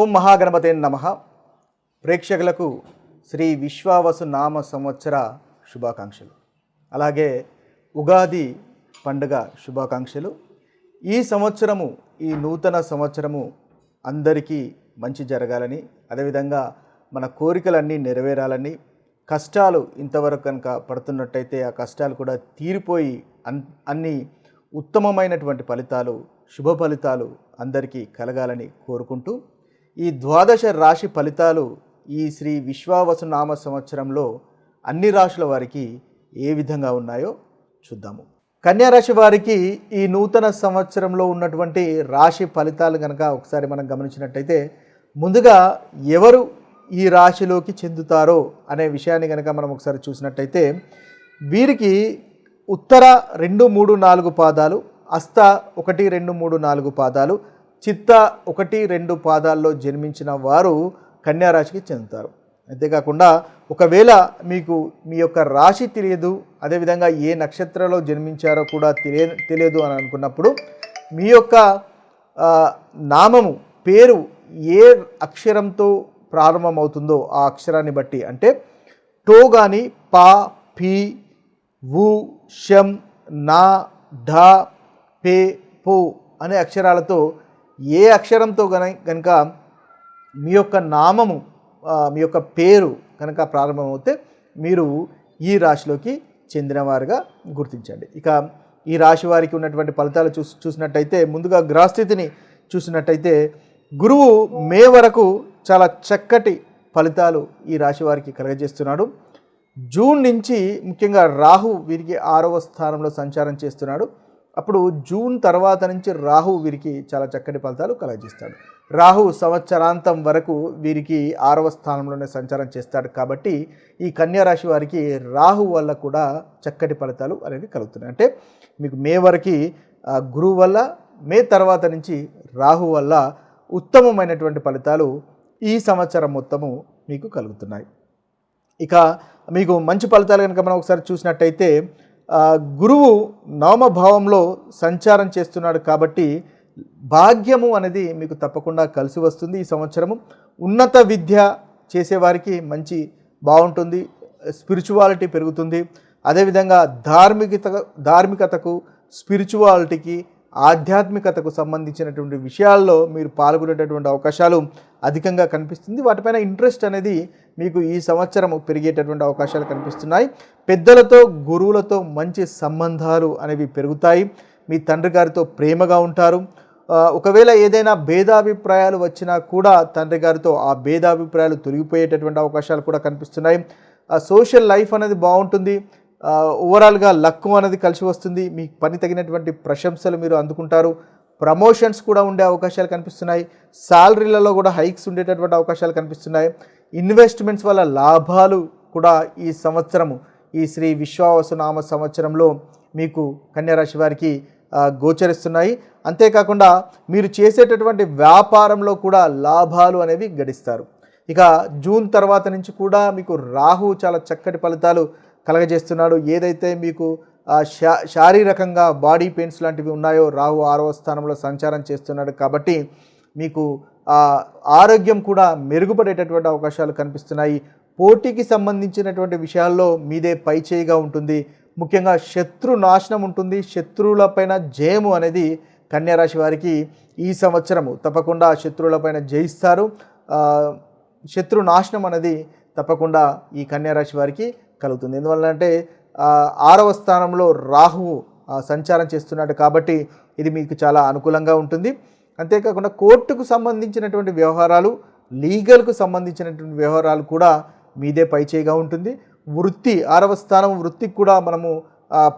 ఓం మహాగణపతే నమ. ప్రేక్షకులకు శ్రీ విశ్వావసు నామ సంవత్సర శుభాకాంక్షలు. అలాగే ఉగాది పండుగ శుభాకాంక్షలు. ఈ సంవత్సరము ఈ నూతన సంవత్సరము అందరికీ మంచి జరగాలని అదేవిధంగా మన కోరికలన్నీ నెరవేరాలని కష్టాలు ఇంతవరకు కనుక పడుతున్నట్టయితే ఆ కష్టాలు కూడా తీరిపోయి అన్ అన్ని ఉత్తమమైనటువంటి ఫలితాలు శుభ ఫలితాలు అందరికీ కలగాలని కోరుకుంటూ ఈ ద్వాదశ రాశి ఫలితాలు ఈ శ్రీ విశ్వావసునామ సంవత్సరంలో అన్ని రాశుల వారికి ఏ విధంగా ఉన్నాయో చూద్దాము. కన్యారాశి వారికి ఈ నూతన సంవత్సరంలో ఉన్నటువంటి రాశి ఫలితాలు కనుక ఒకసారి మనం గమనించినట్టయితే ముందుగా ఎవరు ఈ రాశిలోకి చెందుతారో అనే విషయాన్ని కనుక మనం ఒకసారి చూసినట్టయితే వీరికి ఉత్తర రెండు మూడు నాలుగు పాదాలు అస్త ఒకటి రెండు మూడు నాలుగు పాదాలు చిత్త ఒకటి రెండు పాదాల్లో జన్మించిన వారు కన్యారాశికి చెందుతారు. అంతేకాకుండా ఒకవేళ మీకు మీ యొక్క రాశి తెలియదు అదేవిధంగా ఏ నక్షత్రంలో జన్మించారో కూడా తెలియ తెలియదు అని అనుకున్నప్పుడు మీ యొక్క నామము పేరు ఏ అక్షరంతో ప్రారంభమవుతుందో ఆ అక్షరాన్ని బట్టి అంటే టో కానీ పా పి వు షం నా ఢ పే పో అనే అక్షరాలతో ఏ అక్షరంతో గన కనుక మీ యొక్క నామము మీ యొక్క పేరు కనుక ప్రారంభమవుతే మీరు ఈ రాశిలోకి చెందినవారుగా గుర్తించండి. ఇక ఈ రాశి వారికి ఉన్నటువంటి ఫలితాలు చూసి చూసినట్టయితే ముందుగా గ్రహస్థితిని చూసినట్టయితే గురువు మే వరకు చాలా చక్కటి ఫలితాలు ఈ రాశి వారికి కలగజేస్తున్నాడు. జూన్ నుంచి ముఖ్యంగా రాహు వీరికి ఆరవ స్థానంలో సంచారం చేస్తున్నాడు. అప్పుడు జూన్ తర్వాత నుంచి రాహు వీరికి చాలా చక్కటి ఫలితాలు కలగజేస్తాడు. రాహు సంవత్సరాంతం వరకు వీరికి ఆరవ స్థానంలోనే సంచారం చేస్తాడు కాబట్టి ఈ కన్యారాశి వారికి రాహు వల్ల కూడా చక్కటి ఫలితాలు అనేవి కలుగుతున్నాయి. అంటే మీకు మే వరకు గురువు వల్ల మే తర్వాత నుంచి రాహు వల్ల ఉత్తమమైనటువంటి ఫలితాలు ఈ సంవత్సరం మొత్తము మీకు కలుగుతున్నాయి. ఇక మీకు మంచి ఫలితాలు కనుక మనం ఒకసారి చూసినట్టయితే గురువు నవమ భావంలో సంచారం చేస్తున్నాడు కాబట్టి భాగ్యము అనేది మీకు తప్పకుండా కలిసి వస్తుంది ఈ సంవత్సరము. ఉన్నత విద్య చేసేవారికి మంచి బాగుంటుంది స్పిరిచువాలిటీ పెరుగుతుంది. అదేవిధంగా ధార్మికత ధార్మికతకు స్పిరిచువాలిటీకి ఆధ్యాత్మికతకు సంబంధించినటువంటి విషయాల్లో మీరు పాల్గొనేటటువంటి అవకాశాలు అధికంగా కనిపిస్తుంది. వాటిపైన ఇంట్రెస్ట్ అనేది మీకు ఈ సంవత్సరం పెరిగేటటువంటి అవకాశాలు కనిపిస్తున్నాయి. పెద్దలతో గురువులతో మంచి సంబంధాలు అనేవి పెరుగుతాయి. మీ తండ్రి గారితో ప్రేమగా ఉంటారు. ఒకవేళ ఏదైనా భేదాభిప్రాయాలు వచ్చినా కూడా తండ్రి గారితో ఆ భేదాభిప్రాయాలు తొలగిపోయేటటువంటి అవకాశాలు కూడా కనిపిస్తున్నాయి. ఆ సోషల్ లైఫ్ అనేది బాగుంటుంది. ఓవరాల్గా లక్కు అనేది కలిసి వస్తుంది. మీ పని తగినటువంటి ప్రశంసలు మీరు అందుకుంటారు. ప్రమోషన్స్ కూడా ఉండే అవకాశాలు కనిపిస్తున్నాయి. శాలరీలలో కూడా హైక్స్ ఉండేటటువంటి అవకాశాలు కనిపిస్తున్నాయి. ఇన్వెస్ట్మెంట్స్ వల్ల లాభాలు కూడా ఈ సంవత్సరము ఈ శ్రీ విశ్వావసునామ సంవత్సరంలో మీకు కన్యారాశి వారికి గోచరిస్తున్నాయి. అంతేకాకుండా మీరు చేసేటటువంటి వ్యాపారంలో కూడా లాభాలు అనేవి గడిస్తారు. ఇక జూన్ తర్వాత నుంచి కూడా మీకు రాహు చాలా చక్కటి ఫలితాలు కలగజేస్తున్నాడు. ఏదైతే మీకు శా శారీరకంగా బాడీ పెయిన్స్ లాంటివి ఉన్నాయో రాహు ఆరవ స్థానంలో సంచారం చేస్తున్నాడు కాబట్టి మీకు ఆరోగ్యం కూడా మెరుగుపడేటటువంటి అవకాశాలు కనిపిస్తున్నాయి. పోటీకి సంబంధించినటువంటి విషయాల్లో మీదే పైచేయిగా ఉంటుంది. ముఖ్యంగా శత్రు నాశనం ఉంటుంది. శత్రువులపైన జయము అనేది కన్యారాశి వారికి ఈ సంవత్సరము తప్పకుండా శత్రువులపైన జయిస్తారు. శత్రు నాశనం అనేది తప్పకుండా ఈ కన్యారాశి వారికి కలుగుతుంది. ఎందువల్ల అంటే ఆరవ స్థానంలో రాహువు సంచారం చేస్తున్నాడు కాబట్టి ఇది మీకు చాలా అనుకూలంగా ఉంటుంది. అంతేకాకుండా కోర్టుకు సంబంధించినటువంటి వ్యవహారాలు లీగల్కు సంబంధించినటువంటి వ్యవహారాలు కూడా మీదే పైచేయిగా ఉంటుంది. వృత్తి ఆరవ స్థానం వృత్తికి కూడా మనము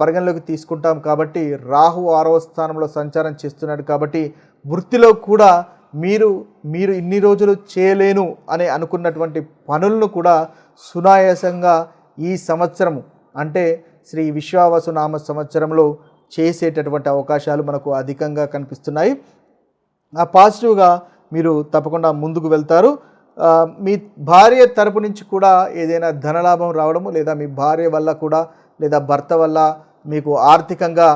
పరిగణలోకి తీసుకుంటాం కాబట్టి రాహు ఆరవ స్థానంలో సంచారం చేస్తున్నాడు కాబట్టి వృత్తిలో కూడా మీరు మీరు ఇన్ని రోజులు చేయలేను అని అనుకున్నటువంటి పనులను కూడా సునాయాసంగా ఈ సంవత్సరము అంటే శ్రీ విశ్వావసు నామ సంవత్సరంలో చేసేటటువంటి అవకాశాలు మనకు అధికంగా కనిపిస్తున్నాయి. ఆ పాజిటివ్గా మీరు తప్పకుండా ముందుకు వెళ్తారు. మీ భార్య తరపు నుంచి కూడా ఏదైనా ధనలాభం రావడము లేదా మీ భార్య వల్ల కూడా లేదా భర్త వల్ల మీకు ఆర్థికంగా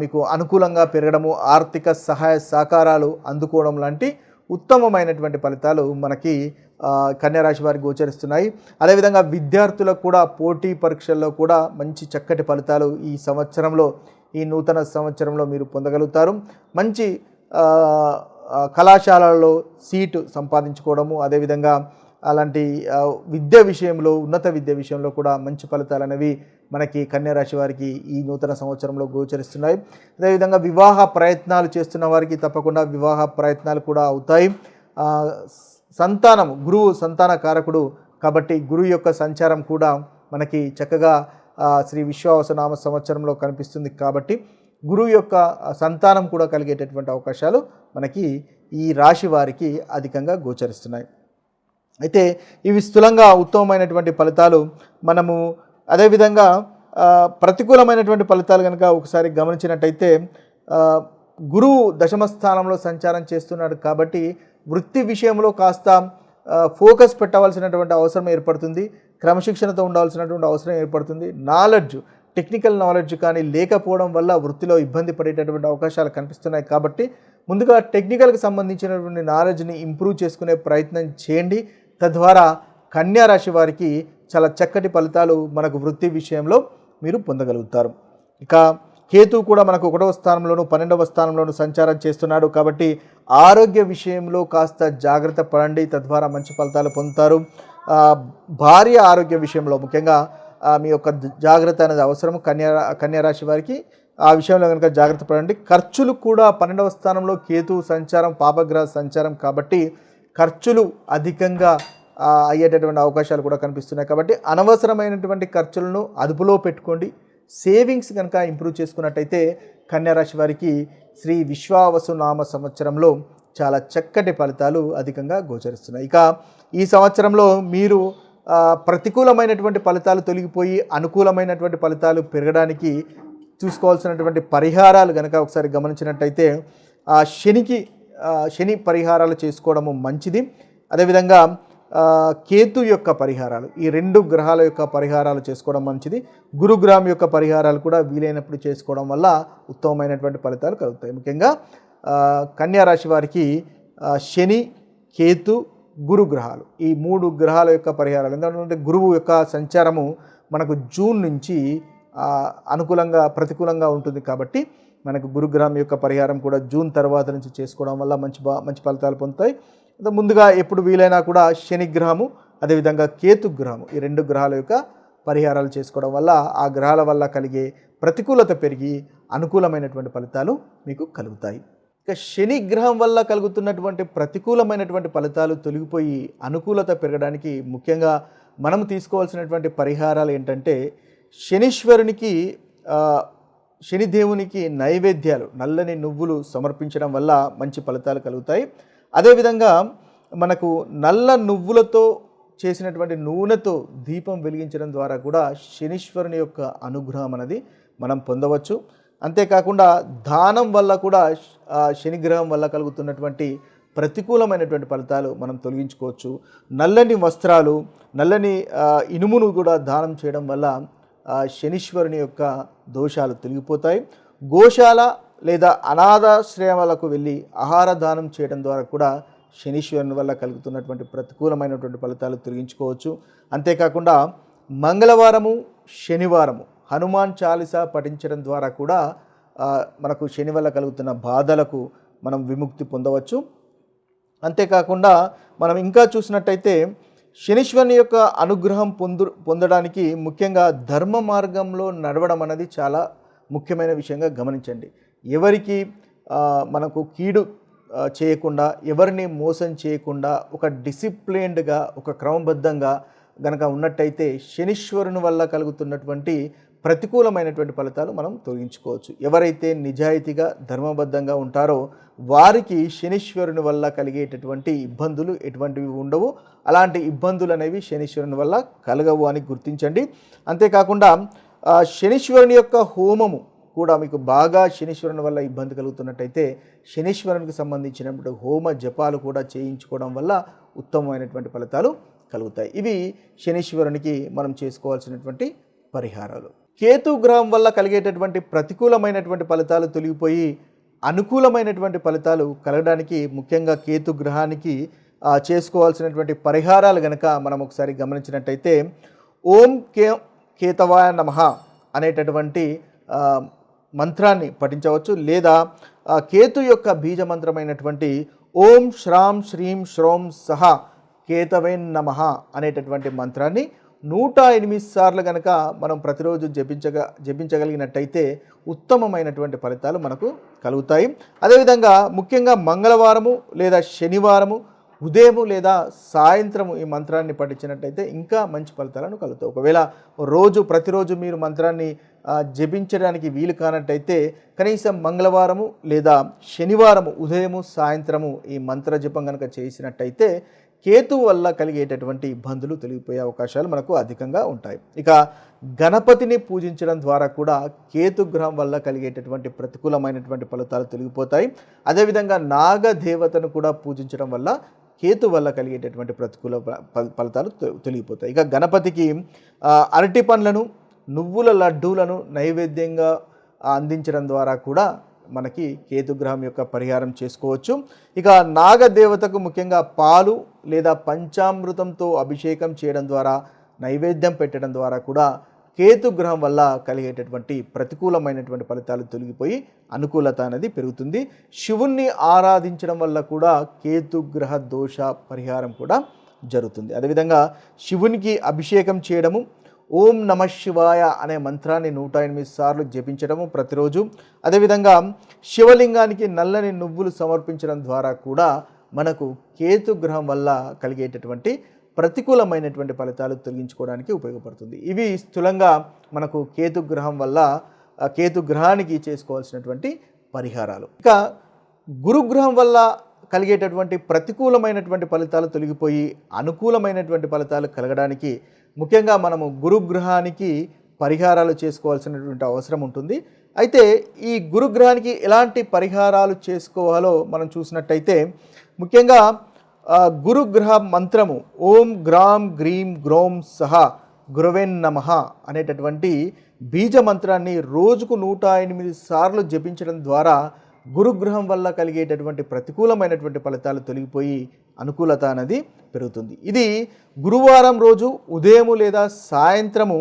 మీకు అనుకూలంగా పెరగడము ఆర్థిక సహాయ సహకారాలు అందుకోవడం లాంటి ఉత్తమమైనటువంటి ఫలితాలు మనకి కన్యారాశి వారికి గోచరిస్తున్నాయి. అదేవిధంగా విద్యార్థులకు కూడా పోటీ పరీక్షల్లో కూడా మంచి చక్కటి ఫలితాలు ఈ సంవత్సరంలో ఈ నూతన సంవత్సరంలో మీరు పొందగలుగుతారు. మంచి కళాశాలల్లో సీటు సంపాదించుకోవడము అదేవిధంగా అలాంటి విద్య విషయంలో ఉన్నత విద్య విషయంలో కూడా మంచి ఫలితాలు అనేవి మనకి కన్యారాశి వారికి ఈ నూతన సంవత్సరంలో గోచరిస్తున్నాయి. అదేవిధంగా వివాహ ప్రయత్నాలు చేస్తున్న వారికి తప్పకుండా వివాహ ప్రయత్నాలు కూడా అవుతాయి. సంతానం గురువు సంతాన కారకుడు కాబట్టి గురువు యొక్క సంచారం కూడా మనకి చక్కగా శ్రీ శ్రీ విశ్వావసనామ సంవత్సరంలో కనిపిస్తుంది కాబట్టి గురువు యొక్క సంతానం కూడా కలిగేటటువంటి అవకాశాలు మనకి ఈ రాశి వారికి అధికంగా గోచరిస్తున్నాయి. అయితే ఇవి స్థూలంగా ఉత్తమమైనటువంటి ఫలితాలు మనము అదేవిధంగా ప్రతికూలమైనటువంటి ఫలితాలు కనుక ఒకసారి గమనించినట్టయితే గురువు దశమ స్థానంలో సంచారం చేస్తున్నాడు కాబట్టి వృత్తి విషయంలో కాస్త ఫోకస్ పెట్టవలసినటువంటి అవసరం ఏర్పడుతుంది. క్రమశిక్షణతో ఉండవలసినటువంటి అవసరం ఏర్పడుతుంది. నాలెడ్జ్ టెక్నికల్ నాలెడ్జ్ కానీ లేకపోవడం వల్ల వృత్తిలో ఇబ్బంది పడేటటువంటి అవకాశాలు కనిపిస్తున్నాయి కాబట్టి ముందుగా టెక్నికల్కి సంబంధించినటువంటి నాలెడ్జ్ని ఇంప్రూవ్ చేసుకునే ప్రయత్నం చేయండి. తద్వారా కన్యా రాశి వారికి చాలా చక్కటి ఫలితాలు మనకు వృత్తి విషయంలో మీరు పొందగలుగుతారు. ఇక కేతు కూడా మనకు ఒకటవ స్థానంలోను పన్నెండవ స్థానంలోను సంచారం చేస్తున్నాడు కాబట్టి ఆరోగ్య విషయంలో కాస్త జాగ్రత్త పడండి. తద్వారా మంచి ఫలితాలు పొందుతారు. భార్య ఆరోగ్య విషయంలో ముఖ్యంగా మీ యొక్క జాగ్రత్త అనేది అవసరం. కన్యా కన్యారాశి వారికి ఆ విషయంలో కనుక జాగ్రత్త పడండి. ఖర్చులు కూడా పన్నెండవ స్థానంలో కేతు సంచారం పాపగ్రహ సంచారం కాబట్టి ఖర్చులు అధికంగా అయ్యేటటువంటి అవకాశాలు కూడా కనిపిస్తున్నాయి కాబట్టి అనవసరమైనటువంటి ఖర్చులను అదుపులో పెట్టుకోండి. సేవింగ్స్ కనుక ఇంప్రూవ్ చేసుకున్నట్టయితే కన్యారాశి వారికి శ్రీ విశ్వావసు నామ సంవత్సరంలో చాలా చక్కటి ఫలితాలు అధికంగా గోచరిస్తున్నాయి. ఇక ఈ సంవత్సరంలో మీరు ప్రతికూలమైనటువంటి ఫలితాలు తొలగిపోయి అనుకూలమైనటువంటి ఫలితాలు పెరగడానికి చూసుకోవాల్సినటువంటి పరిహారాలు కనుక ఒకసారి గమనించినట్టయితే ఆ శనికి శని పరిహారాలు చేసుకోవడము మంచిది. అదేవిధంగా కేతు యొక్క పరిహారాలు ఈ రెండు గ్రహాల యొక్క పరిహారాలు చేసుకోవడం మంచిది. గురుగ్రామ్ యొక్క పరిహారాలు కూడా వీలైనప్పుడు చేసుకోవడం వల్ల ఉత్తమమైనటువంటి ఫలితాలు కలుగుతాయి. ముఖ్యంగా కన్యారాశి కన్యా రాశి వారికి శని కేతు గురు గ్రహాలు ఈ మూడు గ్రహాల యొక్క పరిహారాలు ఎందుకంటే గురువు యొక్క సంచారము మనకు జూన్ నుంచి అనుకూలంగా ప్రతికూలంగా ఉంటుంది కాబట్టి మనకు గురుగ్రహం యొక్క పరిహారం కూడా జూన్ తర్వాత నుంచి చేసుకోవడం వల్ల మంచి బా మంచి ఫలితాలు పొందుతాయి. ముందుగా ఎప్పుడు వీలైనా కూడా శని గ్రహము అదేవిధంగా కేతు గ్రహము ఈ రెండు గ్రహాల యొక్క పరిహారాలు చేసుకోవడం వల్ల ఆ గ్రహాల వల్ల కలిగే ప్రతికూలత పెరిగి అనుకూలమైనటువంటి ఫలితాలు మీకు కలుగుతాయి. ఇక శని గ్రహం వల్ల కలుగుతున్నటువంటి ప్రతికూలమైనటువంటి ఫలితాలు తొలగిపోయి అనుకూలత పెరగడానికి ముఖ్యంగా మనం తీసుకోవాల్సినటువంటి పరిహారాలు ఏంటంటే శనీశ్వరునికి శనిదేవునికి నైవేద్యాలు నల్లని నువ్వులు సమర్పించడం వల్ల మంచి ఫలితాలు కలుగుతాయి. అదేవిధంగా మనకు నల్ల నువ్వులతో చేసినటువంటి నూనెతో దీపం వెలిగించడం ద్వారా కూడా శనీశ్వరుని యొక్క అనుగ్రహం అనేది మనం పొందవచ్చు. అంతేకాకుండా దానం వల్ల కూడా శనిగ్రహం వల్ల కలుగుతున్నటువంటి ప్రతికూలమైనటువంటి ఫలితాలు మనం తొలగించుకోవచ్చు. నల్లని వస్త్రాలు నల్లని ఇనుమును కూడా దానం చేయడం వల్ల శనీశ్వరుని యొక్క దోషాలు తొలగిపోతాయి. గోశాల లేదా అనాథాశ్రయాలకు వెళ్ళి ఆహార దానం చేయడం ద్వారా కూడా శనీశ్వరుని వల్ల కలుగుతున్నటువంటి ప్రతికూలమైనటువంటి ఫలితాలు తొలగించుకోవచ్చు. అంతేకాకుండా మంగళవారము శనివారము హనుమాన్ చాలీసా పఠించడం ద్వారా కూడా మనకు శని వల్ల కలుగుతున్న బాధలకు మనం విముక్తి పొందవచ్చు. అంతేకాకుండా మనం ఇంకా చూసినట్టయితే శనీశ్వరుని యొక్క అనుగ్రహం పొందు పొందడానికి ముఖ్యంగా ధర్మ మార్గంలో నడవడం అనేది చాలా ముఖ్యమైన విషయంగా గమనించండి. ఎవరికి మనకు కీడు చేయకుండా ఎవరిని మోసం చేయకుండా ఒక డిసిప్లైన్డ్గా ఒక క్రమబద్ధంగా గనక ఉన్నట్టయితే శనీశ్వరుని వల్ల కలుగుతున్నటువంటి ప్రతికూలమైనటువంటి ఫలితాలు మనం తొలగించుకోవచ్చు. ఎవరైతే నిజాయితీగా ధర్మబద్ధంగా ఉంటారో వారికి శనీశ్వరుని వల్ల కలిగేటటువంటి ఇబ్బందులు ఎటువంటివి ఉండవు. అలాంటి ఇబ్బందులు అనేవి శనీశ్వరుని వల్ల కలగవు అని గుర్తించండి. అంతేకాకుండా శనిశ్వరుని శనీశ్వరుని యొక్క హోమము కూడా మీకు బాగా శనీశ్వరుని వల్ల ఇబ్బంది కలుగుతున్నట్టయితే శనీశ్వరునికి సంబంధించినటువంటి హోమ జపాలు కూడా చేయించుకోవడం వల్ల ఉత్తమమైనటువంటి ఫలితాలు కలుగుతాయి. ఇవి శనీశ్వరునికి మనం చేసుకోవాల్సినటువంటి పరిహారాలు. కేతు గ్రహం వల్ల కలిగేటటువంటి ప్రతికూలమైనటువంటి ఫలితాలు తొలగిపోయి అనుకూలమైనటువంటి ఫలితాలు కలగడానికి ముఖ్యంగా కేతు గ్రహానికి చేసుకోవాల్సినటువంటి పరిహారాలు గనక మనం ఒకసారి గమనించినట్టయితే ఓం కే కేతవాయ నమ అనేటటువంటి మంత్రాన్ని పఠించవచ్చు లేదా కేతు యొక్క బీజ మంత్రమైనటువంటి ఓం శ్రాం శ్రీం శ్రోం సహ కేతవేన్ నమ అనేటటువంటి మంత్రాన్ని నూట ఎనిమిది సార్లు కనుక మనం ప్రతిరోజు జపించగ జపించగలిగినట్టయితే ఉత్తమమైనటువంటి ఫలితాలు మనకు కలుగుతాయి. అదేవిధంగా ముఖ్యంగా మంగళవారము లేదా శనివారము ఉదయము లేదా సాయంత్రము ఈ మంత్రాన్ని పఠించినట్టయితే ఇంకా మంచి ఫలితాలను కలుగుతాయి. ఒకవేళ రోజు ప్రతిరోజు మీరు మంత్రాన్ని జపించడానికి వీలు కానట్టయితే కనీసం మంగళవారము లేదా శనివారము ఉదయము సాయంత్రము ఈ మంత్ర జపం కనుక చేసినట్టయితే కేతు వల్ల కలిగేటటువంటి ఇబ్బందులు తొలగిపోయే అవకాశాలు మనకు అధికంగా ఉంటాయి. ఇక గణపతిని పూజించడం ద్వారా కూడా కేతు గ్రహం వల్ల కలిగేటటువంటి ప్రతికూలమైనటువంటి ఫలితాలు తొలగిపోతాయి. అదేవిధంగా నాగ దేవతను కూడా పూజించడం వల్ల కేతు వల్ల కలిగేటటువంటి ప్రతికూల ఫలితాలు తొ- తొలగిపోతాయి. ఇక గణపతికి అరటి పండ్లను నువ్వుల లడ్డూలను నైవేద్యంగా అందించడం ద్వారా కూడా మనకి కేతుగ్రహం యొక్క పరిహారం చేసుకోవచ్చు. ఇక నాగదేవతకు ముఖ్యంగా పాలు లేదా పంచామృతంతో అభిషేకం చేయడం ద్వారా నైవేద్యం పెట్టడం ద్వారా కూడా కేతుగ్రహం వల్ల కలిగేటటువంటి ప్రతికూలమైనటువంటి ఫలితాలు తొలగిపోయి అనుకూలత అనేది పెరుగుతుంది. శివుణ్ణి ఆరాధించడం వల్ల కూడా కేతుగ్రహ దోష పరిహారం కూడా జరుగుతుంది. అదేవిధంగా శివునికి అభిషేకం చేయడము ఓం నమ శివాయ అనే మంత్రాన్ని నూట ఎనిమిది సార్లు జపించడము ప్రతిరోజు. అదేవిధంగా శివలింగానికి నల్లని నువ్వులు సమర్పించడం ద్వారా కూడా మనకు కేతు గ్రహం వల్ల కలిగేటటువంటి ప్రతికూలమైనటువంటి ఫలితాలు తొలగించుకోవడానికి ఉపయోగపడుతుంది. ఇవి స్థూలంగా మనకు కేతు గ్రహం వల్ల కేతు గ్రహానికి చేసుకోవాల్సినటువంటి పరిహారాలు. ఇక గురుగ్రహం వల్ల కలిగేటటువంటి ప్రతికూలమైనటువంటి ఫలితాలు తొలగిపోయి అనుకూలమైనటువంటి ఫలితాలు కలగడానికి ముఖ్యంగా మనము గురుగ్రహానికి పరిహారాలు చేసుకోవాల్సినటువంటి అవసరం ఉంటుంది. అయితే ఈ గురుగ్రహానికి ఎలాంటి పరిహారాలు చేసుకోవాలో మనం చూసినట్టయితే ముఖ్యంగా గురుగ్రహ మంత్రము ఓం గ్రామ్ గ్రీం గ్రోం సహ గురవేన్ అనేటటువంటి బీజ మంత్రాన్ని రోజుకు నూట ఎనిమిది సార్లు జపించడం ద్వారా గురుగ్రహం వల్ల కలిగేటటువంటి ప్రతికూలమైనటువంటి ఫలితాలు తొలగిపోయి అనుకూలత అనేది పెరుగుతుంది. ఇది గురువారం రోజు ఉదయము లేదా సాయంత్రము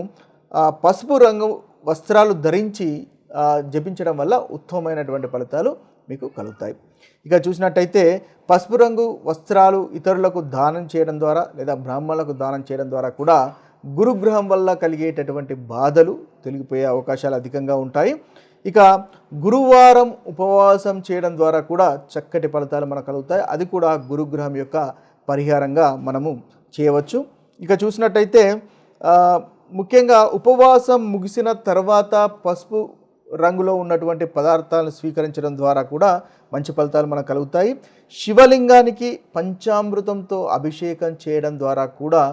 పసుపు రంగు వస్త్రాలు ధరించి జపించడం వల్ల ఉత్తమమైనటువంటి ఫలితాలు మీకు కలుగుతాయి. ఇక చూసినట్టయితే పసుపు రంగు వస్త్రాలు ఇతరులకు దానం చేయడం ద్వారా లేదా బ్రాహ్మణులకు దానం చేయడం ద్వారా కూడా గురుగ్రహం వల్ల కలిగేటటువంటి బాధలు తొలగిపోయే అవకాశాలు అధికంగా ఉంటాయి. ఇక గురువారం ఉపవాసం చేయడం ద్వారా కూడా చక్కటి ఫలితాలు మనకు కలుగుతాయి. అది కూడా గురుగ్రహం యొక్క పరిహారంగా మనము చేయవచ్చు. ఇక చూసినట్టయితే ముఖ్యంగా ఉపవాసం ముగిసిన తర్వాత పసుపు రంగులో ఉన్నటువంటి పదార్థాలను స్వీకరించడం ద్వారా కూడా మంచి ఫలితాలు మనకు కలుగుతాయి. శివలింగానికి పంచామృతంతో అభిషేకం చేయడం ద్వారా కూడా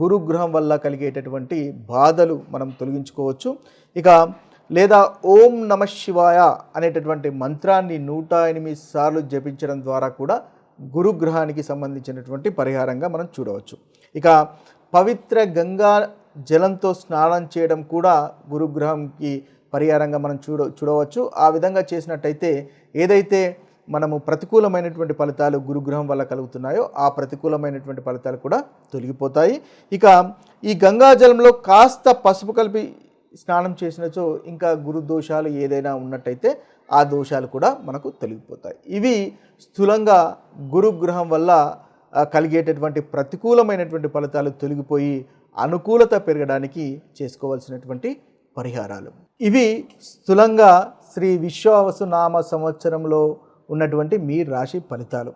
గురుగ్రహం వల్ల కలిగేటటువంటి బాధలు మనం తొలగించుకోవచ్చు. ఇక లేదా ఓం నమ శివాయ అనేటటువంటి మంత్రాన్ని నూట ఎనిమిది సార్లు జపించడం ద్వారా కూడా గురుగ్రహానికి సంబంధించినటువంటి పరిహారంగా మనం చూడవచ్చు. ఇక పవిత్ర గంగా జలంతో స్నానం చేయడం కూడా గురుగ్రహంకి పరిహారంగా మనం చూడ చూడవచ్చు. ఆ విధంగా చేసినట్టయితే ఏదైతే మనము ప్రతికూలమైనటువంటి ఫలితాలు గురుగ్రహం వల్ల కలుగుతున్నాయో ఆ ప్రతికూలమైనటువంటి ఫలితాలు కూడా తొలగిపోతాయి. ఇక ఈ గంగాజలంలో కాస్త పసుపు కలిపి స్నానం చేసినచో ఇంకా గురు దోషాలు ఏదైనా ఉన్నట్టయితే ఆ దోషాలు కూడా మనకు తొలగిపోతాయి. ఇవి స్థూలంగా గురుగ్రహం వల్ల కలిగేటటువంటి ప్రతికూలమైనటువంటి ఫలితాలు తొలగిపోయి అనుకూలత పెరగడానికి చేసుకోవాల్సినటువంటి పరిహారాలు. ఇవి స్థూలంగా శ్రీ విశ్వావసు నామ సంవత్సరంలో ఉన్నటువంటి మీ రాశి ఫలితాలు.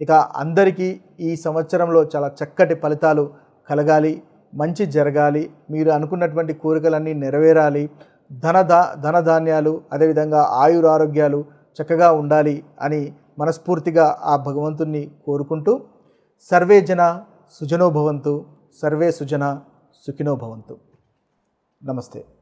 ఇక అందరికీ ఈ సంవత్సరంలో చాలా చక్కటి ఫలితాలు కలగాలి మంచి జరగాలి మీరు అనుకున్నటువంటి కోరికలన్నీ నెరవేరాలి ధన దా ధనధాన్యాలు అదేవిధంగా ఆయురారోగ్యాలు చక్కగా ఉండాలి అని మనస్ఫూర్తిగా ఆ భగవంతుణ్ణి కోరుకుంటూ సర్వే జన సుజనోభవంతు సర్వే సుజన సుఖినోభవంతు నమస్తే.